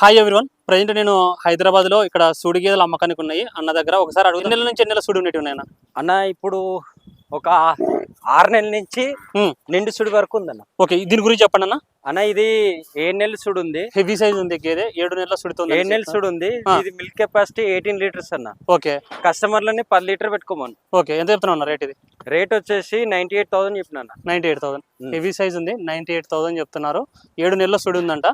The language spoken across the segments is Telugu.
హాయ్ ఎవ్రీవన్ ప్రజెంట్ నేను హైదరాబాద్లో ఇక్కడ సూడి గేదెలు అమ్మకానికి ఉన్నాయి. అన్న దగ్గర ఒకసారి అడుగు నెలల నుంచి ఎన్ని నెలల సూడి ఉన్నట్టు ఉన్నాయన్న అన్న ఇప్పుడు ఒక ఆరు నెలల నుంచి. నిండు సుడి వరకు ఉందన్న. ఓకే దీని గురించి చెప్పండి అన్న. అన్న ఇది ఏడు నెలల సుడి ఉంది. హెవీ సైజ్ ఉంది గేదె ఏడు నెలల సుడితో ఏడు నెలల సుడి ఉంది. ఇది మిల్క్ కెపాసిటీ ఎయిటీన్ లీటర్స్ అన్న. ఓకే. కస్టమర్లని పది లీటర్ పెట్టుకోమను. ఓకే ఎంత చెప్తున్నా రేట్ ఇది? రేట్ వచ్చేసి నైన్టీ ఎయిట్ థౌసండ్ చెప్పిన అన్న. Ninety eight thousand. Heavy size ఉంది నైన్టీ ఎయిట్ థౌసండ్ చెప్తున్నారు. ఏడు నెలల సుడి ఉందంట.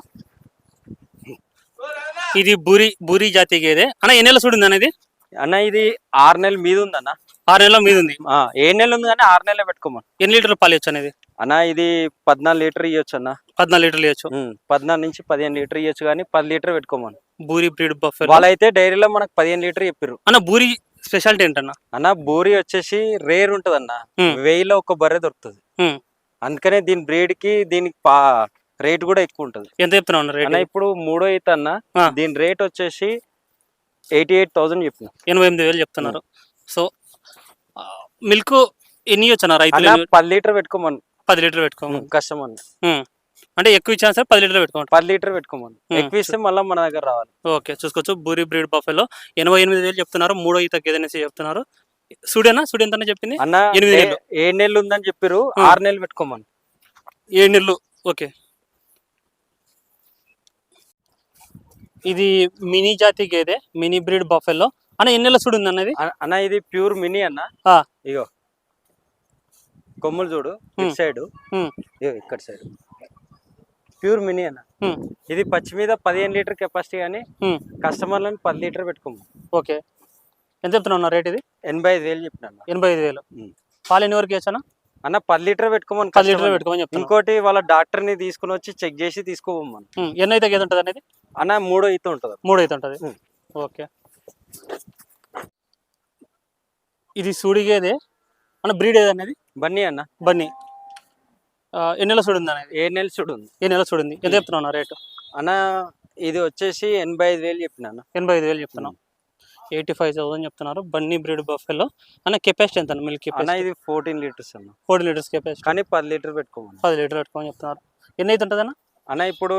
ఇది బూరి బూరి జాతి గేదె అన్న ఎన్ని నెలల సుడి ఉంది అనేది అన్న ఇది ఆరు నెలల మీద ఉందన్న ఆరు నెలల మీద ఉంది. ఆ, ఏడు నెలలు ఉంది కానీ ఆరు నెలలే పెట్టుకోమను. ఎన్ని లీటర్లు పాలు ఇవ్వచ్చు అనేది అన్న ఇది పద్నాలుగు లీటర్ ఇవ్వచ్చు అన్న. పద్నాలుగు లీటర్లు ఇవ్వచ్చు. ఉమ్, పద్నాలుగు నుంచి పదిహేను లీటర్ ఇవ్వచ్చు కానీ పది లీటర్ పెట్టుకోమను. బూరి బ్రీడ్ బఫెల్ వాళ్ళైతే డైరీలో మనకు పదిహేను లీటర్ చెప్పారు అన్న బూరి స్పెషాలిటీ ఏంటన్న? అన్న బోరి వచ్చేసి రేర్ ఉంటది అన్న ఉమ్. వెయ్యిలో ఒక బర్రె దొరుకుతుంది. ఉమ్. అందుకనే దీని బ్రీడ్కి దీనికి పా రేట్ కూడా ఎక్కువ ఉంటది. ఎంత చెప్తున్నావు అన్న రేట్? ఇప్పుడు మూడో ఈత అన్న. దీని రేట్ వచ్చేసి ఎయిటీ ఎయిట్ థౌసండ్ చెప్పిన ఎనభై ఎనిమిది వేలు చెప్తున్నారు. సో మిల్క్ ఎన్ని అన్న ఎన్ని- పది లీటర్ పెట్టుకోమను. పది లీటర్ పెట్టుకోము కష్టం అన్న. అంటే ఎక్కువ ఇచ్చినా సరే పది లీటర్ పెట్టుకోండి పది లీటర్ పెట్టుకోమను. ఎక్కువ ఇస్తే మళ్ళీ మన దగ్గర రావాలి. ఓకే చూసుకోవచ్చు. బూరి బ్రీడ్ బఫెలో ఎనభై ఎనిమిది వేలు చెప్తున్నారు. మూడో ఈత గేదెనేసి చెప్తున్నారు. సుడేనా? సుడి ఎంత చెప్పింది? అన్న ఎనిమిది. ఏడు నెలలు ఉందని చెప్పారు. ఆరు నెలలు పెట్టుకోమను. ఏడు నెలలు. ఓకే. ఇది మినీ జాతి గేదె మినీ బ్రీడ్ బఫెల్లో అన్న ఎన్ని నెలల ఉంది అన్నది అన్న- ఇది ప్యూర్ మినీ అన్న. ఇగో కొమ్ములు చూడు. ఇటు సైడ్. ఇగో ఇక్కడ సైడ్ ప్యూర్ మినీ అన్న. ఇది పచ్చి మీద పదిహేను లీటర్ కెపాసిటీ కానీ. కస్టమర్లను పది లీటర్ పెట్టుకోము ఓకే ఎంత చెప్తున్నావు రేట్ ఇది ఎనభై ఐదు వేలు చెప్పిన. ఎనభై ఐదు వేలు. పాలు ఎన్ని వరకు వేసానా అన్న పది లీటర్ పెట్టుకోమని పది customer. పెట్టుకోమని చెప్తాను ఇంకోటి వాళ్ళ డాక్టర్ని తీసుకుని వచ్చి చెక్ చేసి తీసుకోమని ఎన్ని అయితే గేదె ఉంటుంది అనేది? అన్న మూడో ఈత ఉంటది. మూడు అయితే ఉంటుంది. ఓకే. ఇది సూడి గేదె. మన బ్రీడ్ ఏది అనేది? బన్నీ అన్న. బన్నీ. ఎన్ని నెలల సూడి అనేది? ఏ నెల చూడు ఉంది. ఏ నెల చూడింది ఎంత చెప్తున్నావు రేటు? అన్న ఇది వచ్చేసి ఎనభై ఐదు వేలు చెప్పిన అన్న. ఎనభై ఐదు వేలు చెప్తున్నాం ఎయిటీ ఫైవ్ థౌసండ్ చెప్తున్నారు. బన్నీ బ్రీడ్ బఫెల్లో అన్న కెపాసిటీ ఎంత మిల్క్ అన్న ఇది ఫోర్టీన్ లీటర్స్ అన్న. Forty litres capacity. కానీ పది లీటర్ పెట్టుకోమని పది లీటర్ పెట్టుకోమని చెప్తున్నారు. ఎన్ని అయితే ఉంటుంది అన్న అన్న ఇప్పుడు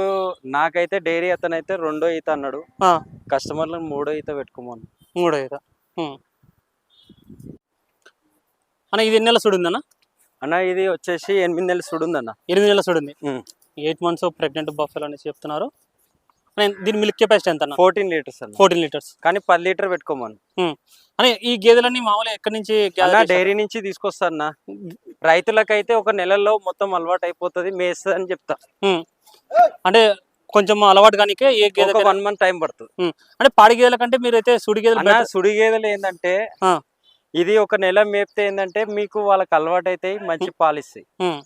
నాకైతే డైరీ అతను అయితే రెండో ఈత అన్నాడు. ఆ, కస్టమర్లను మూడో ఈత పెట్టుకోమని మూడో అయితే అన్న ఇది ఎన్ని నెలల సూడి ఉందన్న అన్న ఇది వచ్చేసి ఎనిమిది నెలలు సుడుందన్న. ఎనిమిది నెలల సూడి ఉంది ఉమ్. ఎయిట్ మంత్స్ ప్రెగ్నెంట్ బఫెల్ అనేసి చెప్తున్నారు. దీని మిల్క్ కెపాసిటీ ఎంత ఫోర్టీన్ లీటర్స్ ఫోర్టీన్ లీటర్స్. కానీ పది లీటర్ పెట్టుకోమని అని ఈ గేదెలన్నీ మామూలుగా ఎక్కడి నుంచి? డైరీ నుంచి తీసుకొస్తాన్న రైతులకైతే ఒక నెలలో మొత్తం అలవాటు అయిపోతుంది మేస్తుంది అని చెప్తా. అంటే కొంచెం అలవాటు కానీ ఏ గేదె వన్ మంత్ టైం పడుతుంది. అంటే పాడి గేదెల కంటే మీరు అయితే సుడి గేదెలు. సుడి గేదెలు ఏంటంటే. ఇది ఒక నెల మేపితే ఏంటంటే మీకు వాళ్ళకి అలవాటు అవుతాయి మంచి పాలు ఇస్తాయి ఉమ్.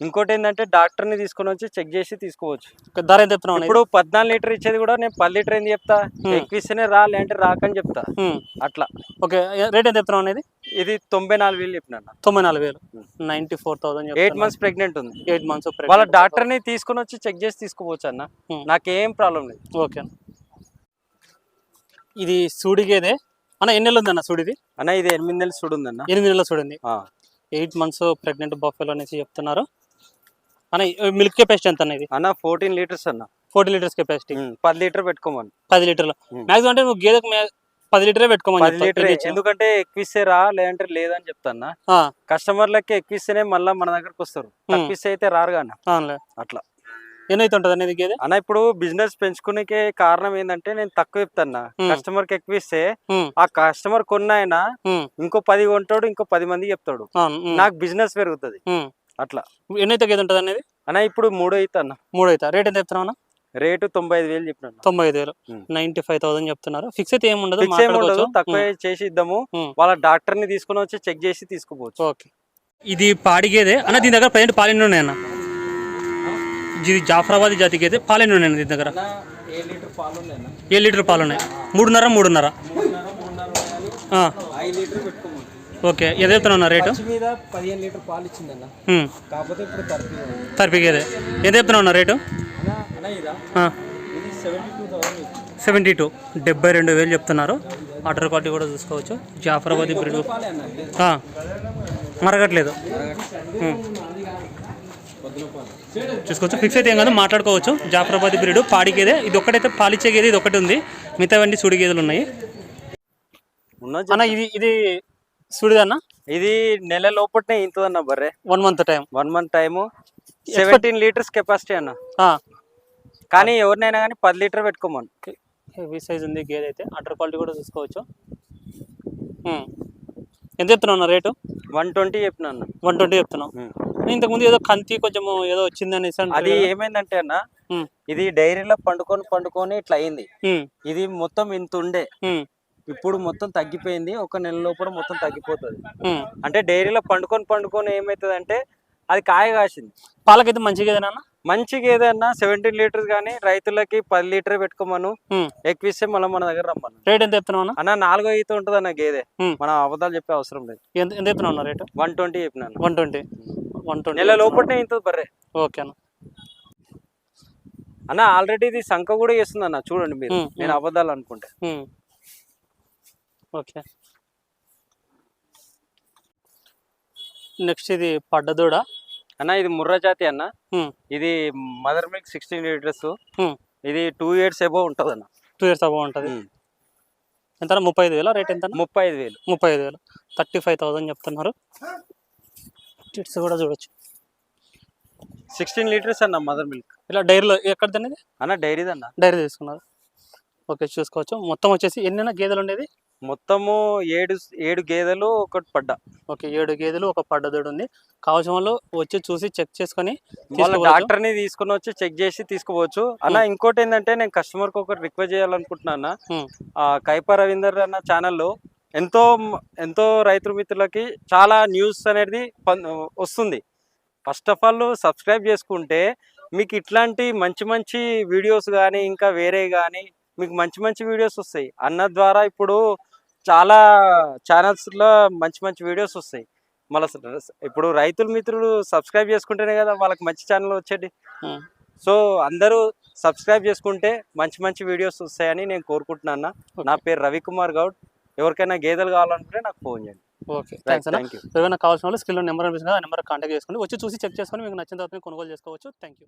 ఇంకోటి ఏంటంటే డాక్టర్ని తీసుకొని వచ్చి చెక్ చేసి తీసుకోవచ్చు. ధర ఎంత చెప్తున్నావు ఇప్పుడు పద్నాలుగు లీటర్ ఇచ్చేది కూడా నేను పది లీటర్ ఏంది చెప్తా? ఇస్తేనే రా లేదంటే రాకని చెప్తా. అట్లా. ఓకే రేట్ ఎంత చెప్తున్నావు అనేది? ఇది తొంభై నాలుగు వేలు చెప్పిన తొంభై నాలుగు వేలు. Ninety four thousand eight months pregnant ఉంది. ఎయిట్ మంత్స్ వాళ్ళ డాక్టర్ని తీసుకొని వచ్చి చెక్ చేసి తీసుకోవచ్చు అన్న. నాకేం ప్రాబ్లం లేదు. ఓకే. ఇది సూడి గేదె అన్న ఎన్ని నెలలు ఉందన్న సూడిది? అన్న ఇది ఎనిమిది నెలలు సుడు ఉందన్న ఎనిమిది నెలలు ఆ. ఎయిట్ మంత్స్ ప్రెగ్నెంట్ బఫెల్ అనేసి చెప్తున్నారు. అన్న మిల్క్ కెపాసిటీ ఎంత అన్న ఇది అన్న ఫోర్టీన్ లీటర్స్ అన్న. ఫోర్టీ లీటర్స్ కెపాసిటీ పది లీటర్ పెట్టుకోమని. పది లీటర్లు. ఉమ్. మాక్సిమం అంటే నువ్వు గేదెకు పది లీటరే పెట్టుకోమని. లీటర్. ఎందుకంటే ఎక్కువ రా లేదంటే లేదని చెప్తాన్నా. ఆ, కస్టమర్లకి ఎక్కువ ఇస్తేనే మళ్ళీ మన దగ్గరకు వస్తారు. తక్కువ అయితే రారు కానీ అట్లా. ఉంటుంది అనేది గేదె? అన్న ఇప్పుడు బిజినెస్ పెంచుకునేకే కారణం ఏంటంటే నేను తక్కువ చెప్తాను. కస్టమర్కి ఎక్కువ ఇస్తే ఆ కస్టమర్ కొన్నాయన ఇంకో పది కొంటాడు ఇంకో పది మంది చెప్తాడు. నాకు బిజినెస్ పెరుగుతుంది. అట్లా. ఎన్ని అయితే గేదె ఉంటుంది అనేది అన్న ఇప్పుడు మూడో అయితే అన్న. మూడు అయితే రేట్ ఎంత చెప్తున్నావు అన్న? రేటు తొంభై ఐదు వేలు చెప్పిన తొంభై ఐదు వేలు. నైన్టీ ఫైవ్ థౌసండ్ చెప్తున్నారు. ఫిక్స్ అయితే ఏమి ఉండదు. తక్కువ చేసి ఇద్దాము. వాళ్ళ డాక్టర్ని తీసుకొని వచ్చి చెక్ చేసి తీసుకోపోవచ్చు. ఓకే. ఇది పాడి గేదె అన్న దీని దగ్గర ప్రజెంట్ పాలెన్ని ఉన్నాయన్న. ఇది జాఫరాబాద్ జాతి గేదె పాలెన్ని ఉన్నాయి దీని దగ్గర. ఏ లీటర్ పాలు ఉన్నాయి. మూడున్నర మూడున్నర. ఓకే. ఏది చెప్తున్నా రేటు? మీద పదిహేను లీటర్ పాలు ఇచ్చిందన్న. ఉమ్, కాకపోతే ఇప్పుడు తరపి తరిపి గేదె ఏది చెప్తున్నా రేటు? సెవెంటీ టూ డెబ్బై రెండు వేలు చెప్తున్నారు. వాటర్ క్వాలిటీ కూడా చూసుకోవచ్చు. జాఫరాబాద్ బ్రిడ్ మరగట్లేదు. చూసుకోవచ్చు. ఫిక్స్ అయితే ఏం కాదు మాట్లాడుకోవచ్చు. జాఫరాబాద్ బ్రీడ్ పాడి గేదె ఇది ఒక్కటైతే పాలిచ్చే గేదె ఇది ఒకటి ఉంది. మిగతావన్నీ సుడి గేదెలు ఉన్నాయి. ఉన్న అన్న ఇది ఇది సుడిదన్న? ఇది నెల లోపట్నే ఇంతదన్న బర్రె. One month time one month time seventeen litres capacity అన్న. కానీ ఎవరినైనా కానీ పది లీటర్ పెట్టుకోమను. హెవీ సైజ్ ఉంది గేదె అయితే. అండర్ క్వాలిటీ కూడా చూసుకోవచ్చు. ఉమ్. ఎంత చెప్తున్నావు అన్న రేటు? వన్ ట్వంటీ చెప్పిన అన్న. వన్ ట్వంటీ చెప్తున్నావు. ఇంతకుముందు ఏదో కంతి కొంచెం ఏదో వచ్చింది అనేసి అది అంటారు. ఏమైందంటే అన్న ఉమ్, ఇది డైరీలో పండుకొని పండుకొని ఇట్లా అయింది. ఇది మొత్తం ఇంత ఉండే. ఇప్పుడు మొత్తం తగ్గిపోయింది. ఒక నెల లోపల మొత్తం తగ్గిపోతుంది. అంటే డైరీలో పండుకొని పండుకొని ఏమవుతుంది అంటే అది కాయ కాసింది. పాలకైతే మంచిగా గేదెనా అన్న మంచిగా ఏదన్నా సెవెంటీన్ లీటర్స్ కానీ రైతులకి పది లీటర్ పెట్టుకోమను. ఉమ్. ఎక్కువిస్తే మళ్ళీ మన దగ్గర రమ్మను. రేట్ ఎంత చెప్తున్నావు అన్న? నాలుగో ఈత ఉంటుంది అన్న గేదె. మనం అబద్ధాలు చెప్పే అవసరం లేదు. ఎంత ఎంత చెప్తున్నావు అన్న రేటు? వన్ ట్వంటీ చెప్పినాను వన్ ట్వంటీ. One twenty. నెల లోపలనే ఇంత బర్రే. ఓకే అన్న. అన్న ఆల్రెడీ ఇది సంఖ కూడా చేస్తుంది అన్న చూడండి మీరు. నేను అబద్ధాలు అనుకుంటే. ఓకే. నెక్స్ట్ ఇది పడ్డదూడ? అన్న ఇది ముర్రా జాతి అన్న. ఇది మదర్ మిల్క్ సిక్స్టీన్ లీటర్స్. ఇది టూ ఇయర్స్ ఎబో ఉంటుంది అన్న టూ ఇయర్స్ అబౌ ఉంటుంది. ఎంత ముప్పై ఐదు వేల? రేట్ ఎంత ముప్పై ఐదు వేలు. ముప్పై ఐదు వేలు. థర్టీ ఫైవ్ థౌసండ్ చెప్తున్నారు. టిట్స్ కూడా చూడొచ్చు. సిక్స్టీన్ లీటర్స్ అన్న మదర్ మిల్క్. ఇలా డైరీలో ఎక్కడ తినేది అన్న డైరీది అన్న డైరీ తీసుకున్నారు. ఓకే చూసుకోవచ్చు. మొత్తం వచ్చేసి ఎన్నైనా గేదెలు ఉండేది? మొత్తము ఏడు ఏడు గేదెలు ఒకటి పడ్డా. ఓకే ఏడు గేదెలు ఒక పడ్డదోడు ఉంది కావాల్సిన వాళ్ళు వచ్చి చూసి చెక్ చేసుకొని వాళ్ళ. డాక్టర్ని తీసుకుని వచ్చి చెక్ చేసి తీసుకోవచ్చు అన్న ఇంకోటి ఏంటంటే నేను కస్టమర్కి ఒకటి రిక్వెస్ట్ చేయాలనుకుంటున్నా కైప రవీందర్ అన్న ఛానల్లో ఎంతో ఎంతో రైతు మిత్రులకి చాలా న్యూస్ అనేది వస్తుంది. ఫస్ట్ ఆఫ్ ఆల్ సబ్స్క్రైబ్ చేసుకుంటే మీకు ఇట్లాంటి మంచి మంచి వీడియోస్ కానీ ఇంకా వేరే కానీ మీకు మంచి మంచి వీడియోస్ వస్తాయి. అన్న ద్వారా ఇప్పుడు చాలా ఛానల్స్లో మంచి మంచి వీడియోస్ వస్తాయి. మళ్ళీ ఇప్పుడు రైతుల మిత్రులు సబ్స్క్రైబ్ చేసుకుంటేనే కదా వాళ్ళకి మంచి ఛానల్ వచ్చేది. సో అందరూ సబ్స్క్రైబ్ చేసుకుంటే మంచి మంచి వీడియోస్ వస్తాయని నేను కోరుకుంటున్నాను నా పేరు రవికుమార్ గౌడ్. ఎవరికైనా గేదెలు కావాలనుకుంటే నాకు ఫోన్ చేయండి. ఓకే. థ్యాంక్స్ అన్న. యూ ఏమైనా కావాల్సిన వాళ్ళు స్కిల్ నెంబర్ అనిపిస్తుంది ఆ నెంబర్ కాంటాక్ట్ చేసుకోండి. వచ్చి చూసి చెక్ చేసుకొని మీకు నచ్చిన తర్వాత కొనుగోలు చేసుకోవచ్చు. Thank you